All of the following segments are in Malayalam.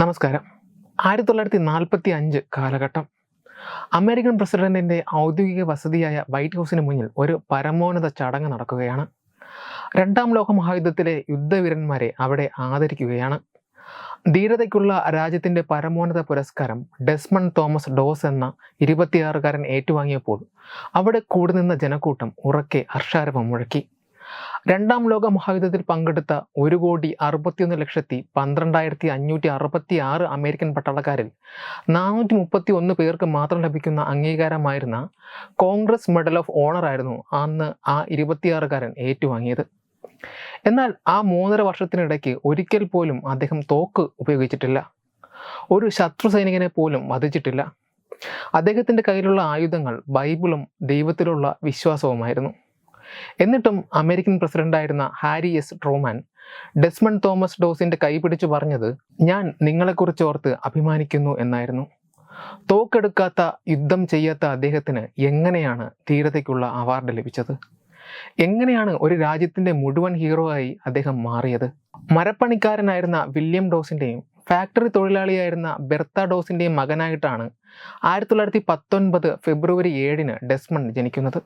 നമസ്കാരം. ആയിരത്തി തൊള്ളായിരത്തി നാൽപ്പത്തി അഞ്ച് കാലഘട്ടം. അമേരിക്കൻ പ്രസിഡന്റിന്റെ ഔദ്യോഗിക വസതിയായ വൈറ്റ് ഹൗസിന് മുന്നിൽ ഒരു പരമോന്നത ചടങ്ങ് നടക്കുകയാണ്. രണ്ടാം ലോക മഹായുദ്ധത്തിലെ യുദ്ധവീരന്മാരെ അവിടെ ആദരിക്കുകയാണ്. ധീരതയ്ക്കുള്ള രാജ്യത്തിന്റെ പരമോന്നത പുരസ്കാരം ഡെസ്മൺ തോമസ് ഡോസ് എന്ന ഇരുപത്തിയാറുകാരൻ ഏറ്റുവാങ്ങിയപ്പോൾ അവിടെ കൂടി നിന്ന ജനക്കൂട്ടം ഉറക്കെ ഹർഷാരവം മുഴക്കി. രണ്ടാം ലോക മഹായുദ്ധത്തിൽ പങ്കെടുത്ത ഒരു കോടി അറുപത്തിയൊന്ന് ലക്ഷത്തി പന്ത്രണ്ടായിരത്തി അഞ്ഞൂറ്റി അറുപത്തി ആറ് അമേരിക്കൻ പട്ടാളക്കാരിൽ നാനൂറ്റി മുപ്പത്തി ഒന്ന് പേർക്ക് മാത്രം ലഭിക്കുന്ന അംഗീകാരമായിരുന്ന കോൺഗ്രസ് മെഡൽ ഓഫ് ഓണർ ആയിരുന്നു അന്ന് ആ ഇരുപത്തിയാറുകാരൻ ഏറ്റുവാങ്ങിയത്. എന്നാൽ ആ മൂന്നര വർഷത്തിനിടയ്ക്ക് ഒരിക്കൽ പോലും അദ്ദേഹം തോക്ക് ഉപയോഗിച്ചിട്ടില്ല. ഒരു ശത്രു സൈനികനെ പോലും വധിച്ചിട്ടില്ല. അദ്ദേഹത്തിന്റെ കയ്യിലുള്ള ആയുധങ്ങൾ ബൈബിളും ദൈവത്തിലുള്ള വിശ്വാസവുമായിരുന്നു. എന്നിട്ടും അമേരിക്കൻ പ്രസിഡന്റായിരുന്ന Harry S. Truman Desmond Thomas ഡോസിന്റെ കൈപിടിച്ചു പറഞ്ഞത് ഞാൻ നിങ്ങളെക്കുറിച്ച് ഓർത്ത് അഭിമാനിക്കുന്നു എന്നായിരുന്നു. തോക്കെടുക്കാത്ത യുദ്ധം ചെയ്യാത്ത അദ്ദേഹത്തിന് എങ്ങനെയാണ് ധീരതയ്ക്കുള്ള അവാർഡ് ലഭിച്ചത്? എങ്ങനെയാണ് ഒരു രാജ്യത്തിന്റെ മുഴുവൻ ഹീറോ ആയി അദ്ദേഹം മാറിയത്? മരപ്പണിക്കാരനായിരുന്ന വില്യം ഡോസിന്റെയും ഫാക്ടറി തൊഴിലാളിയായിരുന്ന ബെർത്ത ഡോസിന്റെയും മകനായിട്ടാണ് ആയിരത്തി തൊള്ളായിരത്തി പത്തൊൻപത് ഫെബ്രുവരി ഏഴിന് ഡെസ്മൺ ജനിക്കുന്നത്.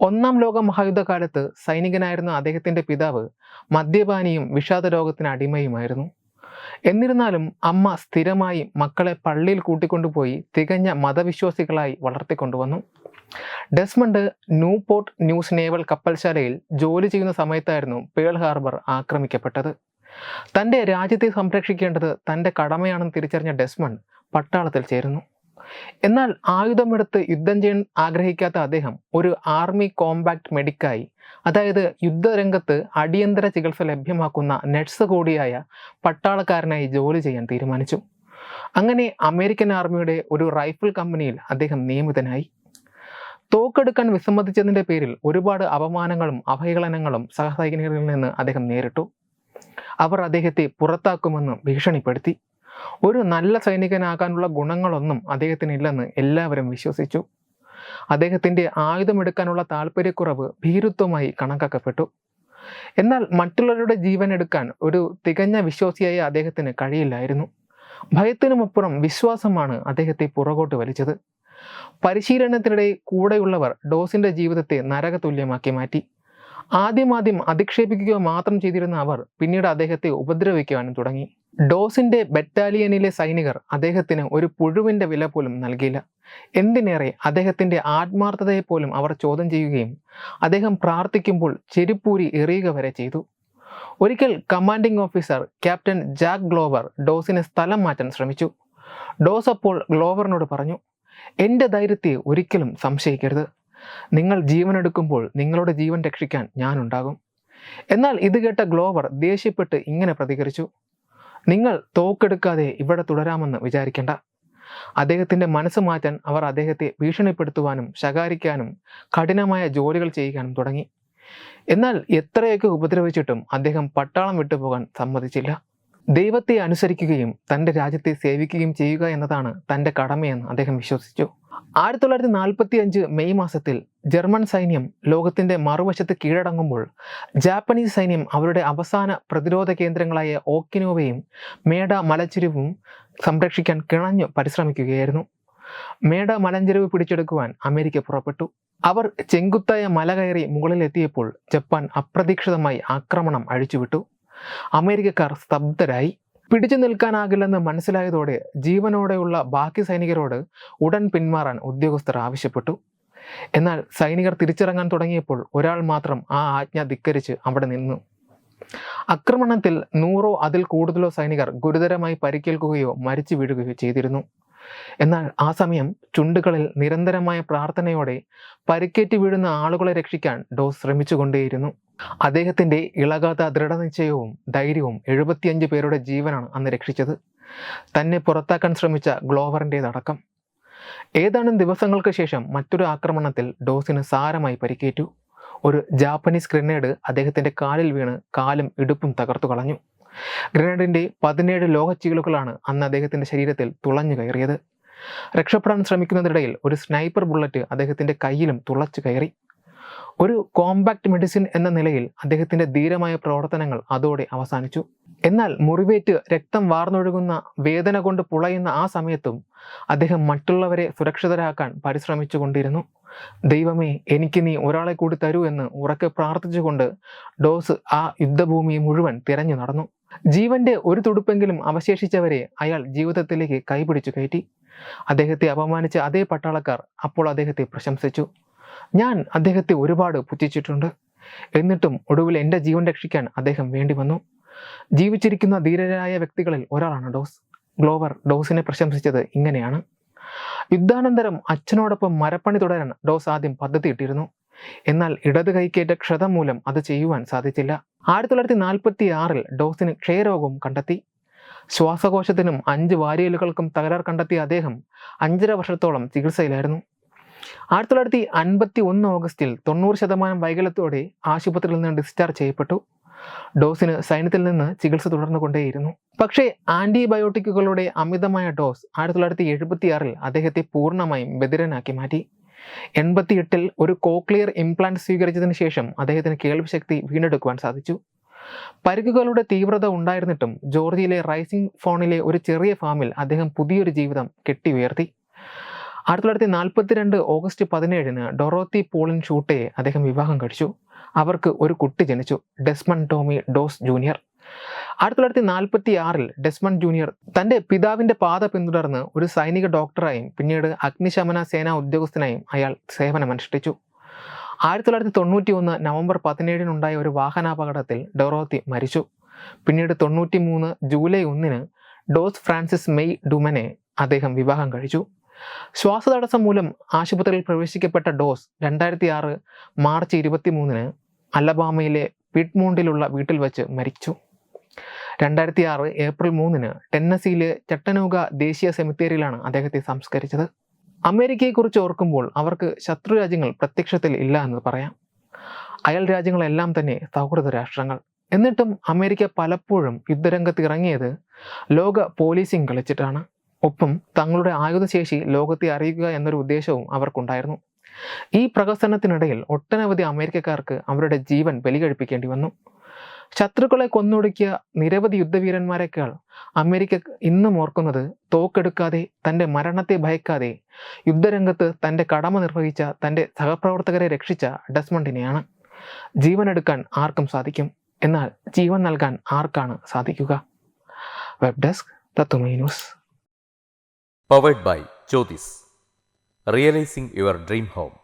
ഒന്നാം ലോക മഹായുദ്ധകാലത്ത് സൈനികനായിരുന്ന അദ്ദേഹത്തിന്റെ പിതാവ് മദ്യപാനിയും വിഷാദ രോഗത്തിന് അടിമയുമായിരുന്നു. എന്നിരുന്നാലും അമ്മ സ്ഥിരമായി മക്കളെ പള്ളിയിൽ കൂട്ടിക്കൊണ്ടുപോയി തികഞ്ഞ മതവിശ്വാസികളായി വളർത്തിക്കൊണ്ടുവന്നു. ഡെസ്മണ്ട് ന്യൂപോർട്ട് ന്യൂസ് നേവൽ കപ്പൽശാലയിൽ ജോലി ചെയ്യുന്ന സമയത്തായിരുന്നു പേൾ ഹാർബർ ആക്രമിക്കപ്പെട്ടത്. തന്റെ രാജ്യത്തെ സംരക്ഷിക്കേണ്ടത് തന്റെ കടമയാണെന്ന് തിരിച്ചറിഞ്ഞ ഡെസ്മണ്ട് പട്ടാളത്തിൽ ചേരുന്നു. എന്നാൽ ആയുധമെടുത്ത് യുദ്ധം ചെയ്യാൻ ആഗ്രഹിക്കാത്ത അദ്ദേഹം ഒരു ആർമി കോമ്പാക്ട് മെഡിക്കായി. അതായത് യുദ്ധരംഗത്ത് അടിയന്തര ചികിത്സ ലഭ്യമാക്കുന്ന നഴ്സ് കൂടിയായ പട്ടാളക്കാരനായി ജോലി ചെയ്യാൻ തീരുമാനിച്ചു. അങ്ങനെ അമേരിക്കൻ ആർമിയുടെ ഒരു റൈഫിൾ കമ്പനിയിൽ അദ്ദേഹം നിയമിതനായി. തോക്കെടുക്കാൻ വിസമ്മതിച്ചതിന്റെ പേരിൽ ഒരുപാട് അപമാനങ്ങളും അവഹേളനങ്ങളും സഹസൈനികരിൽ നിന്ന് അദ്ദേഹം നേരിട്ടു. അവർ അദ്ദേഹത്തെ പുറത്താക്കുമെന്ന് ഭീഷണിപ്പെടുത്തി. ഒരു നല്ല സൈനികനാകാനുള്ള ഗുണങ്ങളൊന്നും അദ്ദേഹത്തിനില്ലെന്ന് എല്ലാവരും വിശ്വസിച്ചു. അദ്ദേഹത്തിന്റെ ആയുധമെടുക്കാനുള്ള താല്പര്യക്കുറവ് ഭീരുത്വമായി കണക്കാക്കപ്പെട്ടു. എന്നാൽ മറ്റുള്ളവരുടെ ജീവൻ എടുക്കാൻ ഒരു തികഞ്ഞ വിശ്വാസിയായ അദ്ദേഹത്തിന് കഴിയില്ലായിരുന്നു. ഭയത്തിനുമപ്പുറം വിശ്വാസമാണ് അദ്ദേഹത്തെ പുറകോട്ട് വലിച്ചത്. പരിശീലനത്തിനിടെ കൂടെയുള്ളവർ ഡോസിന്റെ ജീവിതത്തെ നരകതുല്യമാക്കി മാറ്റി. ആദ്യമാദ്യം അധിക്ഷേപിക്കുക മാത്രം ചെയ്തിരുന്ന അവർ പിന്നീട് അദ്ദേഹത്തെ ഉപദ്രവിക്കുവാനും തുടങ്ങി. ഡോസിന്റെ ബറ്റാലിയനിലെ സൈനികർ അദ്ദേഹത്തിന് ഒരു പുഴുവിന്റെ വില പോലും നൽകിയില്ല. എന്തിനേറെ അദ്ദേഹത്തിന്റെ ആത്മാർത്ഥതയെ പോലും അവർ ചോദ്യം ചെയ്യുകയും അദ്ദേഹം പ്രാർത്ഥിക്കുമ്പോൾ ചെരുപ്പൂരി എറിയുക വരെ ചെയ്തു. ഒരിക്കൽ commanding officer captain Jack Glover ഡോസിനെ സ്ഥലം മാറ്റാൻ ശ്രമിച്ചു. ഡോസ് അപ്പോൾ ഗ്ലോവറിനോട് പറഞ്ഞു എന്റെ ധൈര്യത്തെ ഒരിക്കലും സംശയിക്കരുത്. നിങ്ങൾ ജീവനെടുക്കുമ്പോൾ നിങ്ങളുടെ ജീവൻ രക്ഷിക്കാൻ ഞാനുണ്ടാകും എന്നാൽ ഇത് കേട്ട ഗ്ലോവർ ദേഷ്യപ്പെട്ട് ഇങ്ങനെ പ്രതികരിച്ചു. നിങ്ങൾ തോക്കെടുക്കാതെ ഇവിടെ തുടരാമെന്ന് വിചാരിക്കേണ്ട. അദ്ദേഹത്തിന്റെ മനസ്സ് മാറ്റാൻ അവർ അദ്ദേഹത്തെ ഭീഷണിപ്പെടുത്തുവാനും ശകാരിക്കാനും കഠിനമായ ജോലികൾ ചെയ്യിക്കാനും തുടങ്ങി. എന്നാൽ എത്രയൊക്കെ ഉപദ്രവിച്ചിട്ടും അദ്ദേഹം പട്ടാളം വിട്ടുപോകാൻ സമ്മതിച്ചില്ല. ദൈവത്തെ അനുസരിക്കുകയും തന്റെ രാജ്യത്തെ സേവിക്കുകയും ചെയ്യുക എന്നതാണ് തന്റെ കടമയെന്ന് അദ്ദേഹം വിശ്വസിച്ചു. ആയിരത്തി തൊള്ളായിരത്തി നാൽപ്പത്തി അഞ്ച് മെയ് മാസത്തിൽ ജർമ്മൻ സൈന്യം ലോകത്തിന്റെ മറുവശത്ത് കീഴടങ്ങുമ്പോൾ ജാപ്പനീസ് സൈന്യം അവരുടെ അവസാന പ്രതിരോധ കേന്ദ്രങ്ങളായ ഓക്കിനോവയും മേഡ മലച്ചിരിവും സംരക്ഷിക്കാൻ കിണഞ്ഞു പരിശ്രമിക്കുകയായിരുന്നു. മേഡ മലഞ്ചെരിവ് പിടിച്ചെടുക്കുവാൻ അമേരിക്ക പുറപ്പെട്ടു. അവർ ചെങ്കുത്തായ മല കയറി മുകളിലെത്തിയപ്പോൾ ജപ്പാൻ അപ്രതീക്ഷിതമായി ആക്രമണം അഴിച്ചുവിട്ടു. അമേരിക്കക്കാർ സ്തബ്ധരായി. പിടിച്ചു നിൽക്കാനാകില്ലെന്ന് മനസ്സിലായതോടെ ജീവനോടെയുള്ള ബാക്കി സൈനികരോട് ഉടൻ പിന്മാറാൻ ഉദ്യോഗസ്ഥർ ആവശ്യപ്പെട്ടു. എന്നാൽ സൈനികർ തിരിച്ചിറങ്ങാൻ തുടങ്ങിയപ്പോൾ ഒരാൾ മാത്രം ആ ആജ്ഞ ധിക്കരിച്ച് അവിടെ നിന്നു. ആക്രമണത്തിൽ നൂറോ അതിൽ കൂടുതലോ സൈനികർ ഗുരുതരമായി പരിക്കേൽക്കുകയോ മരിച്ചു വീഴുകയോ ചെയ്തിരുന്നു. എന്നാൽ ആ സമയം ചുണ്ടുകളിൽ നിരന്തരമായ പ്രാർത്ഥനയോടെ പരിക്കേറ്റ് വീഴുന്ന ആളുകളെ രക്ഷിക്കാൻ ഡോസ് ശ്രമിച്ചുകൊണ്ടേയിരുന്നു. അദ്ദേഹത്തിന്റെ ഇളകാത്ത ദൃഢനിശ്ചയവും ധൈര്യവും എഴുപത്തിയഞ്ച് പേരുടെ ജീവനാണ് അന്ന് രക്ഷിച്ചത്. തന്നെ പുറത്താക്കാൻ ശ്രമിച്ച ഗ്ലോവറിന്റെതടക്കം. ഏതാനും ദിവസങ്ങൾക്ക് ശേഷം മറ്റൊരു ആക്രമണത്തിൽ ഡോസിന് സാരമായി പരിക്കേറ്റു. ഒരു ജാപ്പനീസ് ഗ്രനേഡ് അദ്ദേഹത്തിന്റെ കാലിൽ വീണ് കാലും ഇടുപ്പും തകർത്തു കളഞ്ഞു. ഗ്രനേഡിന്റെ പതിനേഴ് ലോഹ ചീളുകളാണ് അന്ന് അദ്ദേഹത്തിന്റെ ശരീരത്തിൽ തുളഞ്ഞു കയറിയത്. രക്ഷപ്പെടാൻ ശ്രമിക്കുന്നതിനിടയിൽ ഒരു സ്നൈപ്പർ ബുള്ളറ്റ് അദ്ദേഹത്തിന്റെ കയ്യിലും തുളച്ചു കയറി. ഒരു കോമ്പാക്ട് മെഡിസിൻ എന്ന നിലയിൽ അദ്ദേഹത്തിന്റെ ധീരമായ പ്രവർത്തനങ്ങൾ അതോടെ അവസാനിച്ചു. എന്നാൽ മുറിവേറ്റ് രക്തം വാർന്നൊഴുകുന്ന വേദന കൊണ്ട് പുളയുന്ന ആ സമയത്തും അദ്ദേഹം മറ്റുള്ളവരെ സുരക്ഷിതരാക്കാൻ പരിശ്രമിച്ചു കൊണ്ടിരുന്നു ദൈവമേ എനിക്ക് നീ ഒരാളെ കൂടി തരൂ എന്ന് ഉറക്കെ പ്രാർത്ഥിച്ചുകൊണ്ട് ഡോസ് ആ യുദ്ധഭൂമി മുഴുവൻ തിരഞ്ഞു നടന്നു. ജീവന്റെ ഒരു തുടുപ്പെങ്കിലും അവശേഷിച്ചവരെ അയാൾ ജീവിതത്തിലേക്ക് കൈപിടിച്ചു കയറ്റി. അദ്ദേഹത്തെ അപമാനിച്ച അതേ പട്ടാളക്കാർ അപ്പോൾ അദ്ദേഹത്തെ പ്രശംസിച്ചു. ഞാൻ അദ്ദേഹത്തെ ഒരുപാട് പുച്ഛിച്ചിട്ടുണ്ട്. എന്നിട്ടും ഒടുവിൽ എന്റെ ജീവൻ രക്ഷിക്കാൻ അദ്ദേഹം വേണ്ടി വന്നു. ജീവിച്ചിരിക്കുന്ന ധീരരായ വ്യക്തികളിൽ ഒരാളാണ് ഡോസ്. ഗ്ലോവർ ഡോസിനെ പ്രശംസിച്ചത് ഇങ്ങനെയാണ്. യുദ്ധാനന്തരം അച്ഛനോടൊപ്പം മരപ്പണി തുടരാൻ ഡോസ് ആദ്യം പദ്ധതിയിട്ടിരുന്നു. എന്നാൽ ഇടത് കൈക്കേറ്റ ക്ഷതം മൂലം അത് ചെയ്യുവാൻ സാധിച്ചില്ല. ആയിരത്തി തൊള്ളായിരത്തി നാൽപ്പത്തി ആറിൽ ഡോസിന് ക്ഷയരോഗവും കണ്ടെത്തി. ശ്വാസകോശത്തിനും അഞ്ച് വാരിയലുകൾക്കും തകരാർ കണ്ടെത്തിയ അദ്ദേഹം അഞ്ചര വർഷത്തോളം ചികിത്സയിലായിരുന്നു. ആയിരത്തി തൊള്ളായിരത്തി അൻപത്തി ഒന്ന് ഓഗസ്റ്റിൽ തൊണ്ണൂറ് ശതമാനം വൈകല്യത്തോടെ ആശുപത്രിയിൽ നിന്ന് ഡിസ്ചാർജ് ചെയ്യപ്പെട്ടു. ഡോസിന് സൈന്യത്തിൽ നിന്ന് ചികിത്സ തുടർന്നുകൊണ്ടേയിരുന്നു. പക്ഷേ ആന്റിബയോട്ടിക്കുകളുടെ അമിതമായ ഡോസ് ആയിരത്തി തൊള്ളായിരത്തി എഴുപത്തി ആറിൽ അദ്ദേഹത്തെ പൂർണമായും ബദിരനാക്കി മാറ്റി. എൺപത്തിയെട്ടിൽ ഒരു കോക്ലിയർ ഇംപ്ലാന്റ് സ്വീകരിച്ചതിന് ശേഷം അദ്ദേഹത്തിന് കേൾവിശക്തി വീണ്ടെടുക്കുവാൻ സാധിച്ചു. പരിക്കുകളുടെ തീവ്രത ഉണ്ടായിരുന്നിട്ടും ജോർജിയയിലെ റൈസിംഗ് ഫോണിലെ ഒരു ചെറിയ ഫാമിൽ അദ്ദേഹം പുതിയൊരു ജീവിതം കെട്ടിയുയർത്തി. ആയിരത്തി തൊള്ളായിരത്തി നാൽപ്പത്തിരണ്ട് ഓഗസ്റ്റ് പതിനേഴിന് ഡൊറോത്തി പോളിൻ ഷൂട്ടയെ അദ്ദേഹം വിവാഹം കഴിച്ചു. അവർക്ക് ഒരു കുട്ടി ജനിച്ചു ഡെസ്മൺ ടോമി ഡോസ് ജൂനിയർ. ആയിരത്തി തൊള്ളായിരത്തി നാൽപ്പത്തി ആറിൽ ഡെസ്മൺ ജൂനിയർ തന്റെ പിതാവിന്റെ പാത പിന്തുടർന്ന് ഒരു സൈനിക ഡോക്ടറായും പിന്നീട് അഗ്നിശമന സേനാ ഉദ്യോഗസ്ഥനായും അയാൾ സേവനമനുഷ്ഠിച്ചു ആയിരത്തി തൊള്ളായിരത്തി തൊണ്ണൂറ്റി ഒന്ന് നവംബർ പതിനേഴിനുണ്ടായ ഒരു വാഹനാപകടത്തിൽ ഡൊറോത്തി മരിച്ചു. പിന്നീട് തൊണ്ണൂറ്റി മൂന്ന് ജൂലൈ ഒന്നിന് ഡോസ് ഫ്രാൻസിസ് മെയ് ഡുമനെ അദ്ദേഹം വിവാഹം കഴിച്ചു. ശ്വാസതടസ്സം മൂലം ആശുപത്രിയിൽ പ്രവേശിക്കപ്പെട്ട ഡോസ് രണ്ടായിരത്തി ആറ് മാർച്ച് ഇരുപത്തി മൂന്നിന് അലബാമയിലെ പിഡ്മോണ്ടിലുള്ള വീട്ടിൽ വച്ച് മരിച്ചു. രണ്ടായിരത്തി ആറ് ഏപ്രിൽ മൂന്നിന് ടെന്നസിയിലെ ചട്ടനൂഗ ദേശീയ സെമിത്തേരിയിലാണ് അദ്ദേഹത്തെ സംസ്കരിച്ചത്. അമേരിക്കയെക്കുറിച്ച് ഓർക്കുമ്പോൾ അവർക്ക് ശത്രു രാജ്യങ്ങൾ പ്രത്യക്ഷത്തിൽ ഇല്ല എന്ന് പറയാം. അയൽ രാജ്യങ്ങളെല്ലാം തന്നെ സൗഹൃദ രാഷ്ട്രങ്ങൾ. എന്നിട്ടും അമേരിക്ക പലപ്പോഴും യുദ്ധരംഗത്ത് ഇറങ്ങിയത് ലോക പോലീസിംഗ് കളിച്ചിട്ടാണ്. ഒപ്പം തങ്ങളുടെ ആയുധശേഷി ലോകത്തെ അറിയിക്കുക എന്നൊരു ഉദ്ദേശവും അവർക്കുണ്ടായിരുന്നു. ഈ പ്രകസനത്തിനിടയിൽ ഒട്ടനവധി അമേരിക്കക്കാർക്ക് അവരുടെ ജീവൻ ബലികഴിപ്പിക്കേണ്ടി വന്നു. ശത്രുക്കളെ കൊന്നൊടുക്കിയ നിരവധി യുദ്ധവീരന്മാരെക്കാൾ അമേരിക്ക ഇന്നും ഓർക്കുന്നത്. തോക്കെടുക്കാതെ തന്റെ മരണത്തെ ഭയക്കാതെ യുദ്ധരംഗത്ത് തന്റെ കടമ നിർവഹിച്ച തന്റെ സഹപ്രവർത്തകരെ രക്ഷിച്ച ഡസ്മണ്ടിനെയാണ്. ജീവനെടുക്കാൻ ആർക്കും സാധിക്കും. എന്നാൽ ജീവൻ നൽകാൻ ആർക്കാണ് സാധിക്കുക? വെബ് ഡെസ്ക് തത്തുമൈ news. Powered by Jyothis realising your dream home